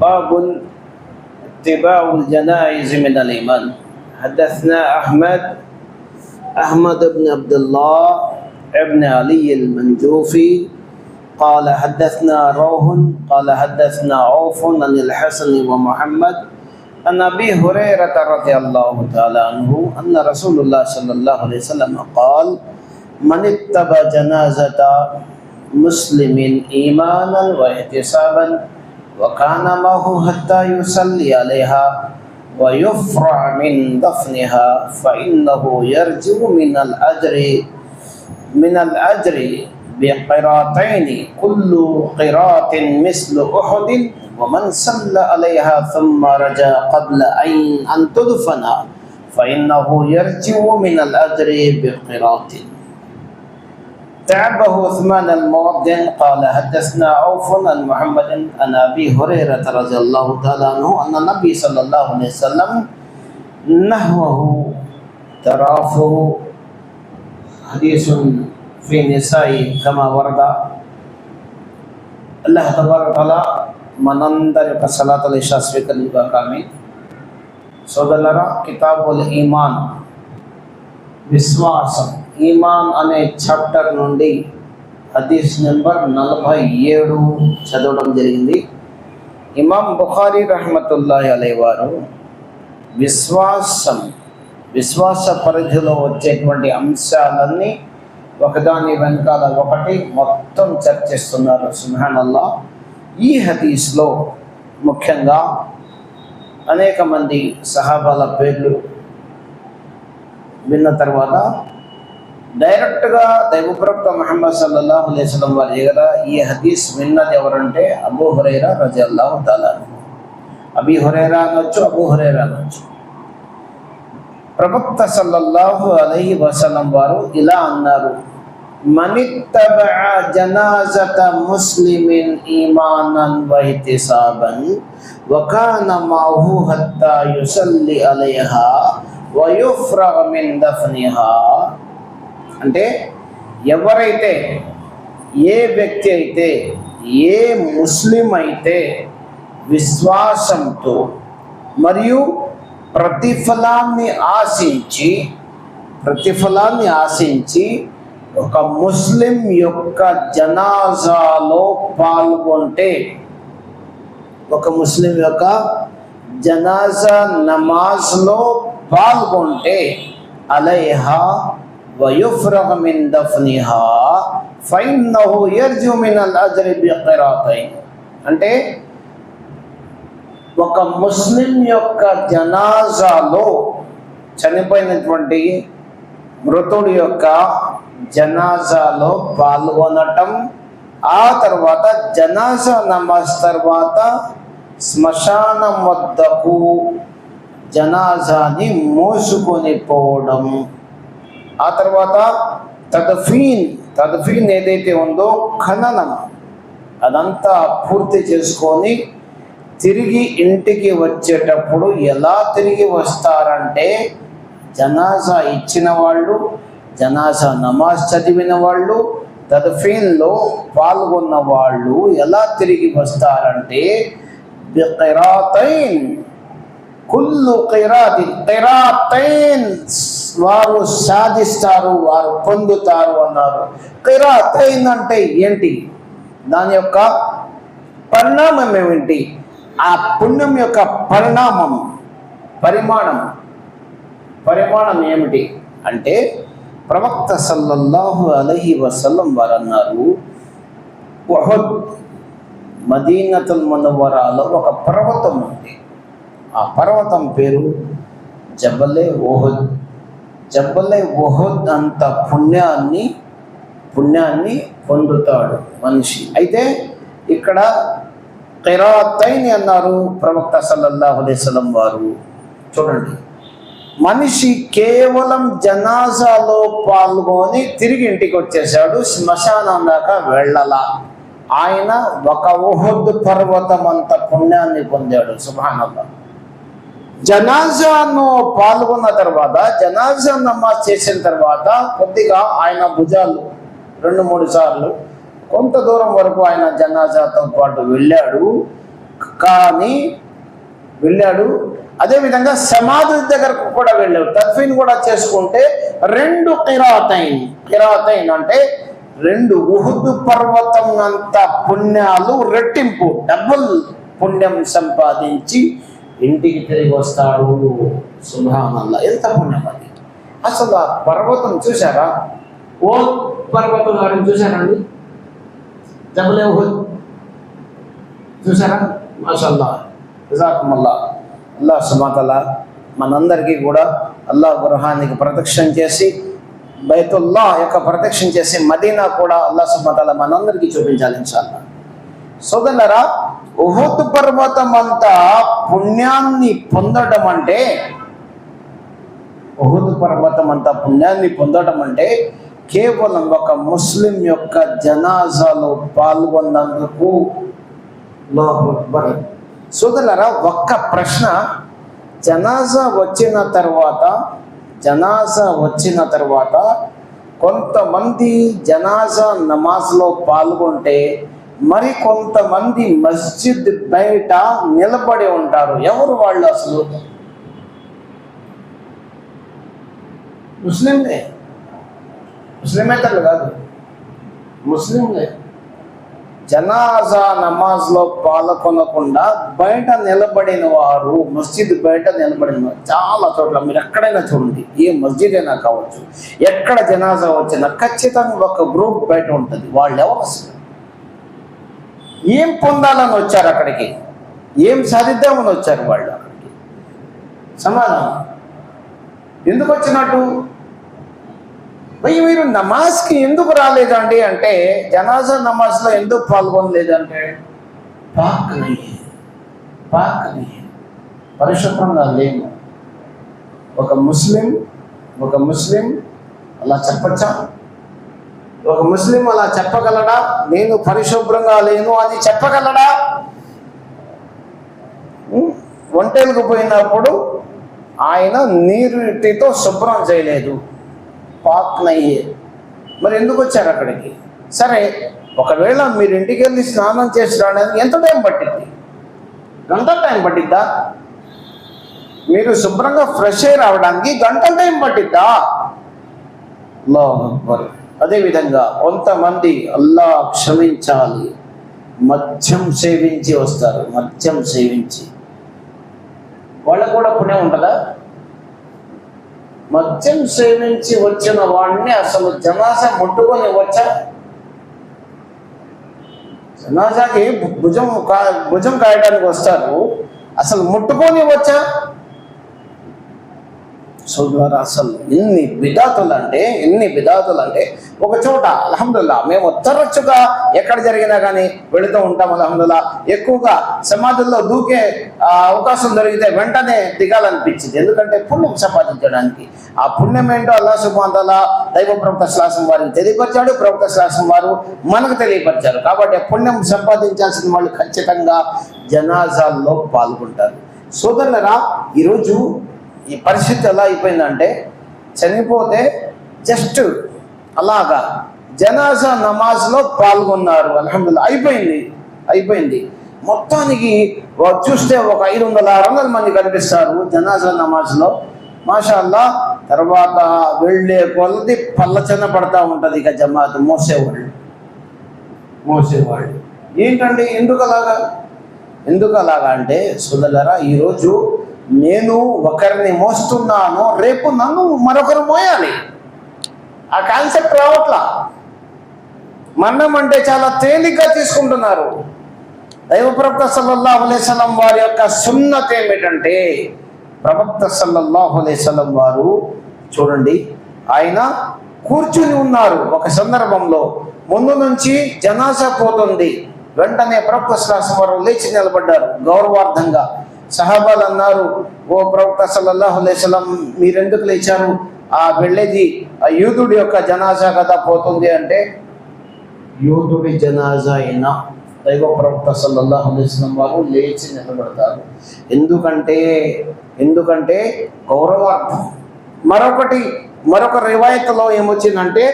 باب اتباع الجنائز من الإيمان. حدثنا أحمد أحمد بن عبد الله ابن علي المنجوفي قال حدثنا روح قال حدثنا عوف عن الحسن ومحمد عن أبي هريرة رضي الله تعالى عنه أن رسول الله صلى الله عليه وسلم قال من اتبع جنازة مسلم إيمانا واحتسابا وكان معه حتى يصلي عليها ويفرع من دفنها فإنه يرجو من الأجر من الأجر بقراطين كل قراط مثل أحد ومن صلى عليها ثم رجع قبل أن تدفن فإنه يرجع من الأجر بقراط. تعبه عثمان المؤذن قال حدثنا عوف عن محمد عن ابي هريره رضي الله تعالى عنه ان النبي صلى الله عليه وسلم نحوه ترافه حديث في نساء كما ورد అల్లాహ్ తబారకల మనందరి యొక్క సలాతల ఇషా స్వీకరించుగా కానీ సోదరులరా కితాబుల్ ఈమాన్ విశ్వాసం ఈమాన్ అనే చాప్టర్ నుండి హదీస్ నెంబర్ నలభై ఏడు చదవడం జరిగింది. ఇమాం బుఖారీ రహమతుల్లాహి అలై వారు విశ్వాసం విశ్వాస పరిధిలో వచ్చేటువంటి అంశాలన్నీ ఒకదాని వెనకాల ఒకటి మొత్తం చర్చిస్తున్నారు. సుహానల్లా ఈ హదీస్లో ముఖ్యంగా అనేక మంది సహాబాల పేర్లు విన్న తర్వాత డైరెక్ట్గా దైవప్రభుత్వ మహమ్మద్ సల్లల్లాహు అలైస్లం వారి దగ్గర ఈ హదీస్ విన్నది ఎవరంటే అబూ హురైరా రజల్లాహు తాలాను అబీ హురైరా అనొచ్చు అబూ హురైరా అనొచ్చు ప్రవక్త సల్లల్లాహు అలహి వసలం వారు ఇలా అన్నారు మనిత్తబఅ జనాజత ముస్లిమిన్ ఈమానన్ వహితిసాబన్ వకాన మాహు హత్తా యుసల్లి అలైహా వయుఫ్రగ మిన్ దఫనిహా. అంటే ఎవరైతే ఏ వ్యక్తి అయితే ఏ ముస్లిం అయితే విశ్వాసంతో మరియు ప్రతిఫలాన్ని ఆశించి ప్రతిఫలాన్ని ఆశించి ఒక ముస్లిం యొక్క జనాజాలో పాల్గొంటే ఒక ముస్లిం యొక్క జనాజా నమాజ్లో పాల్గొంటే అలైహా ويفرغ من دفنها فإنه يرجو من الأجر بقراطين అంటే ఒక ముస్లిం యొక్క జనాజాలో చనిపోయినటువంటి మృతుడి యొక్క జనాజాలో పాల్గొనటం ఆ తర్వాత జనాజా నమాజ్ తర్వాత శ్మశానం వద్దకు జనాజాని మోసుకొని పోవడం ఆ తర్వాత తదఫీన్ తదఫీన్ ఏదైతే ఉందో ఖననం అదంతా పూర్తి చేసుకొని తిరిగి ఇంటికి వచ్చేటప్పుడు ఎలా తిరిగి వస్తారంటే జనాసా ఇచ్చిన వాళ్ళు జనాసా నమాజ్ చదివిన వాళ్ళు తదఫీన్లో పాల్గొన్న వాళ్ళు ఎలా తిరిగి వస్తారంటే బిqiరాతైన్ కుల్లు కిరాతి కిరాతైన్ వారు సాధిస్తారు వారు పొందుతారు అన్నారు. కిరాతైన్ అంటే ఏంటి? దాని యొక్క పరిణామం ఏమిటి? ఆ పుణ్యం యొక్క పరిణామం పరిమాణం. పరిమాణం ఏమిటి? అంటే ప్రవక్త సల్లల్లాహు అలహి వసల్లం వారు అన్నారు ఉహద్ మదీనతుల్ మనవరాలో ఒక పర్వతం ఉంది. ఆ పర్వతం పేరు జబలే ఓహద్. జబలే ఓహద్ అంత పుణ్యాన్ని పుణ్యాన్ని పొందుతాడు మనిషి. అయితే ఇక్కడ కిరాతైని అన్నారు ప్రవక్త సల్లల్లాహు అలైస్లం వారు. చూడండి. మనిషి కేవలం జనాజాలో పాల్గొని తిరిగి ఇంటికి వచ్చేసాడు శ్మశానం దాకా వెళ్ళలా. ఆయన ఒక ఉహద్ పర్వతం అంత పుణ్యాన్ని పొందాడు. సుభానల్లా. జనాజాను పాల్గొన్న తర్వాత జనాజా నమాజ్ చేసిన తర్వాత కొద్దిగా ఆయన భుజాలు రెండు మూడు సార్లు కొంత దూరం వరకు ఆయన జనాజాతో పాటు వెళ్ళాడు. కానీ వెళ్ళాడు. అదేవిధంగా సమాధి దగ్గరకు కూడా వెళ్ళాడు. తద్ఫీన్ కూడా చేసుకుంటే రెండు కిరాతైన్ కిరాతైన్ అంటే రెండు ఉహుద్ పర్వతం అంత పుణ్యాలు రెట్టింపు డబుల్ పుణ్యం సంపాదించి ఇంటికి తిరిగి వస్తాడు. సుభానల్లా ఎంత పుణ్యం అది అసలు ఆ పర్వతం చూసారా ఓ పర్వతం గారిని చూసారండి జబలే చూసారా మాషల్లా జజాకుమల్లా. అల్లా సుమాతల మనందరికీ కూడా అల్లా గృహానికి ప్రదక్షిణ చేసి బైతుల్లా యొక్క ప్రదక్షిణ చేసి మదీనా కూడా అల్లా సుమాతల మనందరికీ చూపించాలి ఇన్షాల్లా. సోదరులరా ఉహుద్ పర్వతం అంతా పుణ్యాన్ని పొందడం అంటే ఉహుద్ పర్వతం అంతా పుణ్యాన్ని పొందడం అంటే కేవలం ఒక ముస్లిం యొక్క జనాజాలో పాల్గొన్నందుకు సోదరులరా ఒక్క ప్రశ్న. జనాజా వచ్చిన తర్వాత జనాజా వచ్చిన తర్వాత కొంతమంది జనాజా నమాజ్లో పాల్గొంటే మరి కొంతమంది మస్జిద్ బయట నిలబడి ఉంటారు. ఎవరు వాళ్ళు అసలు? ముస్లింలే. ముస్లిమేతలు కాదు. ముస్లింలే. జనాజా నమాజ్లో పాల్గొనకుండా బయట నిలబడిన వారు మస్జిద్ బయట నిలబడిన వారు చాలా చోట్ల మీరు ఎక్కడైనా చూడండి ఏ మస్జిద్ అయినా కావచ్చు ఎక్కడ జనాజా వచ్చినా ఖచ్చితంగా ఒక గ్రూప్ బయట ఉంటుంది. వాళ్ళు ఎవరు అసలు? ఏం పొందాలని వచ్చారు అక్కడికి? ఏం సాధిద్దామని వచ్చారు వాళ్ళు అక్కడికి? సమాధానం. ఎందుకు వచ్చినట్టు? మీరు నమాజ్కి ఎందుకు రాలేదండి అంటే జనాజా నమాజ్లో ఎందుకు పాల్గొనలేదంటే పాక్ పాక్ పరిశుభ్రంగా లేము. ఒక ముస్లిం ఒక ముస్లిం అలా చెప్పచ్చా? ఒక ముస్లిం అలా చెప్పగలడా? నేను పరిశుభ్రంగా లేను అది చెప్పగలడా? ఒంటేలకు పోయినప్పుడు ఆయన నీరుటితో శుభ్రం చేయలేదు. పాక్నయ్యే. మరి ఎందుకు వచ్చారు అక్కడికి? సరే ఒకవేళ మీరు ఇంటికి వెళ్ళి స్నానం చేసి రావడానికి ఎంత టైం పట్టింది గంట టైం పట్టిద్దా? మీరు శుభ్రంగా ఫ్రెష్ అయి రావడానికి గంట టైం పట్టిద్దా? లో అదేవిధంగా కొంతమంది అల్లా క్షమించాలి. మద్యం సేవించి వస్తారు. మద్యం సేవించి. వాళ్ళకు కూడా పుణ్యం ఉంటుందా? మద్యం సేవించి వచ్చిన వాడిని అసలు జనాసా ముట్టుకొని వచ్చా? జనాసాకి భుజం కా భుజం కాయడానికి వస్తారు. అసలు ముట్టుకొని వచ్చా? సోదరు అసలు ఎన్ని విధాతలు అంటే ఎన్ని విధాతలు అంటే ఒక చోట అలహమ్దుల్లా మేము తరచుగా ఎక్కడ జరిగినా కానీ వెళుతూ ఉంటాం అలహమ్దుల్లా. ఎక్కువగా సమాధుల్లో దూకే అవకాశం దొరికితే వెంటనే దిగాలనిపించింది. ఎందుకంటే పుణ్యం సంపాదించడానికి. ఆ పుణ్యం ఏంటో అల్లా సుబాంతలా దైవ ప్రవక్త శ్లాసం వారిని తెలియపరిచాడు. ప్రవక్త శ్లాసం వారు మనకు తెలియపరిచారు. కాబట్టి పుణ్యం సంపాదించాల్సిన వాళ్ళు ఖచ్చితంగా జనాజాల్లో పాల్గొంటారు. సోదరులరా ఈరోజు ఈ పరిస్థితి ఎలా అయిపోయిందంటే చనిపోతే జస్ట్ అలాగా జనాజా నమాజ్లో పాల్గొన్నారు. అల్హమ్దుల్లా అయిపోయింది. అయిపోయింది. మొత్తానికి చూస్తే ఒక ఐదు వందల ఆరు వందల మంది కనిపిస్తారు జనాజా నమాజ్లో. మాషాల్లా తర్వాత వెళ్ళే కొలది పల్లచన పడతా ఉంటుంది ఇక జమాత్ మోసేవాళ్ళు. మోసేవాళ్ళు. ఏంటండి? ఎందుకు అలాగా ఎందుకు అలాగా అంటే సుందరరా ఈరోజు నేను ఒకరిని మోస్తున్నాను రేపు నన్ను మరొకరు మోయాలి. ఆ కాన్సెప్ట్ రావట్లా? మరణం అంటే చాలా తేలిగ్గా తీసుకుంటున్నారు. దైవ ప్రవక్త సల్లల్లాహు అలైహిస్సలాం వారి యొక్క సున్నత ఏమిటంటే ప్రవక్త సల్లల్లాహు అలైహిస్సలాం వారు చూడండి ఆయన కూర్చుని ఉన్నారు ఒక సందర్భంలో. ముందు నుంచి జనాసా పోతుంది. వెంటనే ప్రవక్త శ్లాసం వారు లేచి నిలబడ్డారు గౌరవార్థంగా. సహాబాలు అన్నారు ఓ ప్రవక్త సల్లల్లాహు అలైహిస్సలాం మీరెందుకు లేచారు? ఆ వెళ్ళేది ఆ యూదుడి యొక్క జనాజా కదా పోతుంది అంటే యూదుడి జనాజా అయినా దైవ ప్రవక్త సల్లల్లాహు అలైహి వారు లేచి నిలబడతారు. ఎందుకంటే ఎందుకంటే గౌరవార్థం. మరొకటి మరొక రివాయతలో ఏమొచ్చిందంటే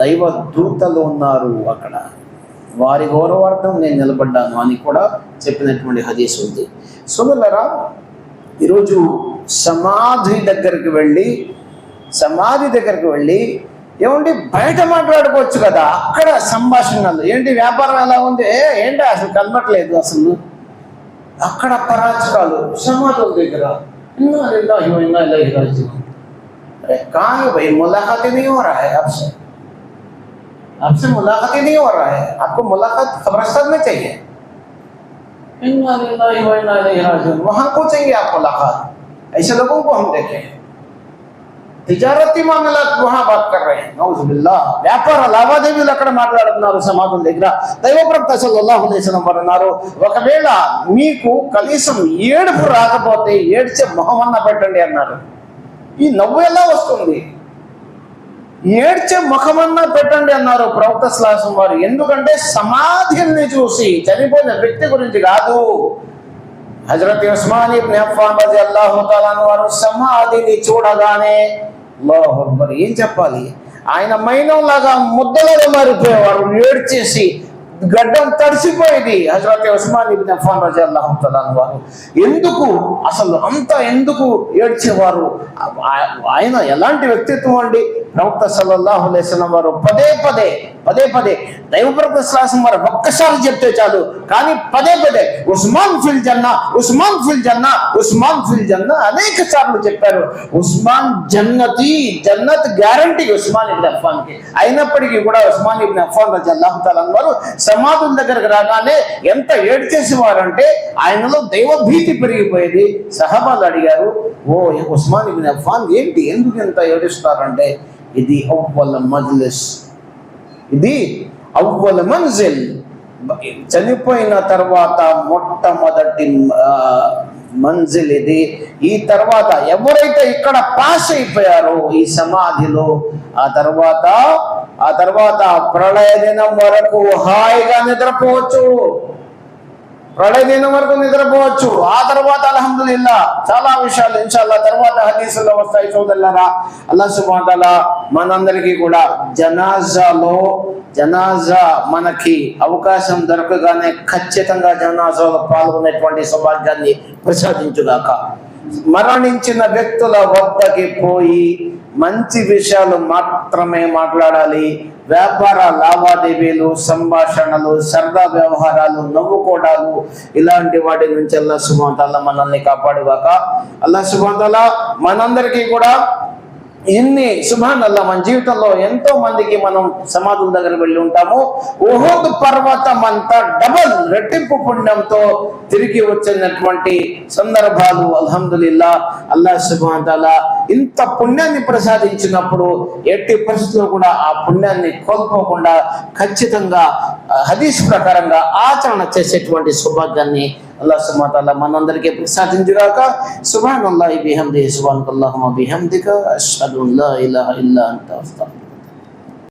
దైవ దూతలు ఉన్నారు అక్కడ. వారి గౌరవార్థం నేను నిలబడ్డాను అని కూడా చెప్పినటువంటి హదీస్ ఉంది సోదరులరా ఈరోజు సమాధి దగ్గరికి వెళ్ళి సమాధి దగ్గరికి వెళ్ళి ఏమండి బయట మాట్లాడుకోవచ్చు కదా అక్కడ సంభాషణలు ఏంటి వ్యాపారం ఎలా ఉంది ఏ, ఏంటి అసలు కనబట్లేదు అసలు అక్కడ పరాచకాలు సమాధుల దగ్గర ఇన్నా लिल्लाहि व इन्ना इलैहि राजिऊन अरे कहाँ है भाई मुलाकात ही नहीं हो रहा है आपसे आपसे मुलाकात ही नहीं हो रहा है आपको मुलाकात कब्रस्तान में चाहिए इन्ना लिल्लाहि व इन्ना इलैहि राजिऊन वहां को चाहिए आप मुलाकात ऐसे लोगों को हम देखें తిజారతి మామలాత్ వహా బాత్ కర్ రహే నౌజుబిల్లా వ్యాపార లావాదేవీలు అక్కడ మాట్లాడుతున్నారు సమాధుల దగ్గర దైవప్రవక్త సల్లల్లాహు అలైహి వసల్లం వారు అన్నారు ఒకవేళ మీకు కనీసం ఏడుపు రాకపోతే ఏడ్చే మొహమన్న పెట్టండి అన్నారు ఈ నవ్వు ఎలా వస్తుంది ఏడ్చే ముఖమన్నా పెట్టండి అన్నారు ప్రవక్త శ్లాసం వారు. ఎందుకంటే సమాధిని చూసి చనిపోయిన వ్యక్తి గురించి కాదు. హజరత్ ఉస్మాన్ ఇబ్న్ అఫ్ఫాన్ రలియల్లాహు తఆలా వారు సమాధిని చూడగానే అల్లాహు ఏం చెప్పాలి? ఆయన మైనంలాగా ముద్దలుగా మారిపోయేవారు. ఏడ్చేసి గడ్డం తడిసిపోయింది. హజరత్ ఉస్మాన్ ఇబ్న్ అఫాన్ రలియల్లాహు తఆలా వారు. ఎందుకు? అసలు అంత ఎందుకు ఏడ్చేవారు? ఆయన ఎలాంటి వ్యక్తిత్వం అండి? ప్రవక్త సల్లల్లాహు అలైస్లం వారు పదే పదే పదే పదే దైవ ప్రవక్త వారు ఒక్కసారి చెప్తే చాలు. కానీ పదే పదే ఉస్మాన్ ఫిల్ జన్నా ఉస్మాన్ ఫిల్ జన్నా ఉస్మాన్ ఫిల్ జన్నా అనేక సార్లు చెప్పారు. ఉస్మాన్ జన్నతి జన్నత్ గ్యారంటీ ఉస్మాన్ ఇబ్న్ అఫ్ఫాన్కి అయినప్పటికీ కూడా ఉస్మాన్ ఇబ్న్ అఫ్ఫాన్ రజల్లాహు తాలా వారు సమాధుల దగ్గరకు రాగానే ఎంత ఏడ్చేసేవారంటే ఆయనలో దైవభీతి పెరిగిపోయేది. సహబాలు అడిగారు ఓ ఉస్మాన్ ఇబ్న్ అఫ్ఫాన్ ఏంటి? ఎందుకు ఎంత ఏడుస్తారంటే? ఇది అవ్వల మజ్లిస్. ఇది అవ్వల మంజిల్. చనిపోయిన తర్వాత మొట్టమొదటి మంజిల్ ఇది. ఈ తర్వాత ఎవరైతే ఇక్కడ పాస్ అయిపోయారో ఈ సమాధిలో ఆ తర్వాత ఆ తర్వాత ప్రళయ దినం వరకు హాయిగా నిద్రపోవచ్చు. ప్రళయ దినం వరకు నిద్రపోవచ్చు. ఆ తర్వాత అల్హమ్దులిల్లా చాలా విషయాలు ఇన్షాల్లా తర్వాత హదీసుల్లో వస్తాయి సోదరులారా. అల్లా సుబాతల మనందరికీ కూడా జనాజాలో జనాజా మనకి అవకాశం దొరకగానే ఖచ్చితంగా జనాజాలో పాల్గొనేటువంటి సౌభాగ్యాన్ని ప్రసాదించుగాక. మరణించిన వ్యక్తుల వద్దకి పోయి మంచి విషయాలు మాత్రమే మాట్లాడాలి. వ్యాపార లావాదేవీలు సంభాషణలు సరదా వ్యవహారాలు నవ్వుకోవడాలు ఇలాంటి వాటి నుంచి అల్లా సుమంతాల మనల్ని కాపాడుగాక. అల్లా సుమంతాల మనందరికీ కూడా ఎన్ని సుభానల్లా మన జీవితంలో ఎంతో మందికి మనం సమాధుల దగ్గర వెళ్ళి ఉంటాము. ఓహోద్ పర్వతం అంతా డబల్ రెట్టింపు పుణ్యంతో తిరిగి వచ్చినటువంటి సందర్భాలు అల్హమ్దుల్లా అల్లా సుబాతాల ఇంత పుణ్యాన్ని ప్రసాదించినప్పుడు ఎట్టి పరిస్థితుల్లో కూడా ఆ పుణ్యాన్ని కోల్పోకుండా ఖచ్చితంగా హదీస్ ప్రకారంగా ఆచరణ చేసేటువంటి సౌభాగ్యాన్ని అల్లా సుమాతాల మనందరికీ ప్రసాదించుగాక సుబాన్ అల్లాహి బిహమ్ది సుబాన్ అల్లాహుమ బిహమ్దిక అష్హదు అన్ లా ఇల్లా అంత అస్తగ్ఫిరుక.